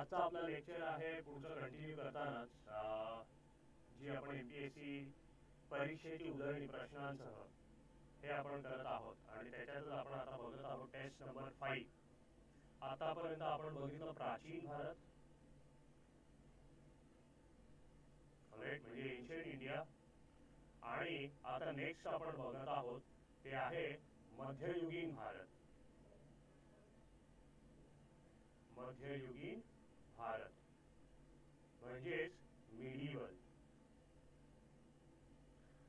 आजचा आपला लेक्चर आहे पुढचं कंटिन्यू करतानाच. जी आपण एमपीएससी परीक्षेची उदाहरणी प्रश्नांसह हे आपण करत आहोत आणि त्याच्यातच आपण आता बघत आहोत टेस्ट नंबर फाईव्ह आतापर्यंत आपण बघितलं प्राचीन भारत. Alright, म्हणजे एन्शियंट इंडिया आणि आता नेक्स्ट आपण बघत आहोत ते आहे मध्ययुगीन भारत. मध्ययुगीन म्हणजेच मिडिवल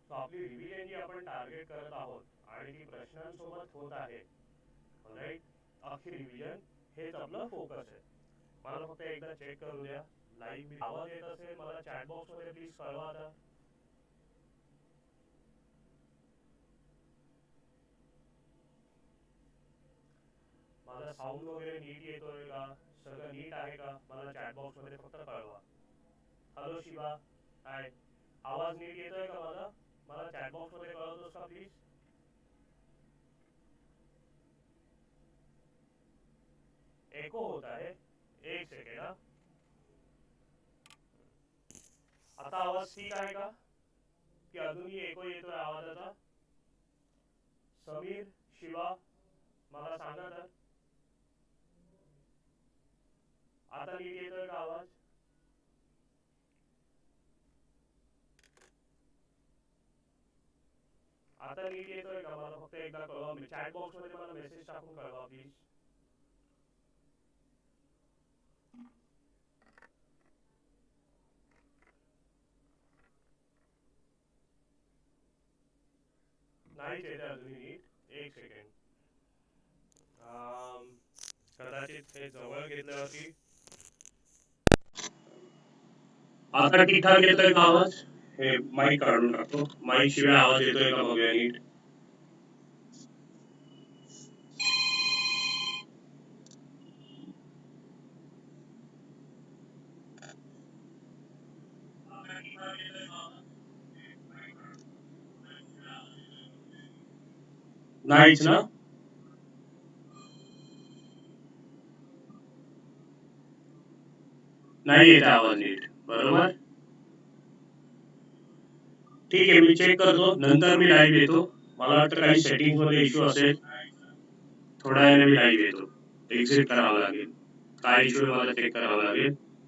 आपली रिव्हिजन जी आपण टार्गेट करत आहोत आणि ती प्रश्नांसोबत होत आहे. राईट अख्खी रिव्हिजन हेच आपलं फोकस आहे. मला फक्त एकदा चेक करू द्या. लाईव्ह आवाज़ येत असेल, मला चॅट बॉक्स मध्ये प्लीज़ कळवा आता. माझा साऊंड वगैरे नीट येतोय का? सगळं नीट आहे का? मला चॅट बॉक्स मध्ये फक्त कळवा. हॅलो शिवा हाय आवाज़ नीट येतोय का माझा मला चॅट बॉक्स मध्ये कळवतोस का प्लीज़ एको होत आहे. एक सेकंड हा. आता आवाज़ ठीक आहे का? की अजूनही एको येतोय आवाजाचा? समीर शिवा मला सांगा तर आता नीट येतोय का आवाज़ आता का मला फक्त एकदा कळवा चॅट बॉक्स मध्ये मला मेसेज टाकून कळवा प्लीज़ नीट एक. सेकंड कदाचित हे जवळ आता ठीक ठाक येतोय का आवाज़ हे माईक काढून टाकतो शिवाय आवाज़ येतोय का बघूया नीट नाहीच ना नाही येत आवाज़ नीट बरोबर ठीक आहे मी चेक करतो. नंतर मी लाईव्ह येतो. मला वाटतं काही सेटिंगमध्ये इश्यू असेल. थोड्या वेळाने मी लाईव्ह येतो. एक्झिट करावं लागेल. काय इश्यू मला चेक करावं लागेल.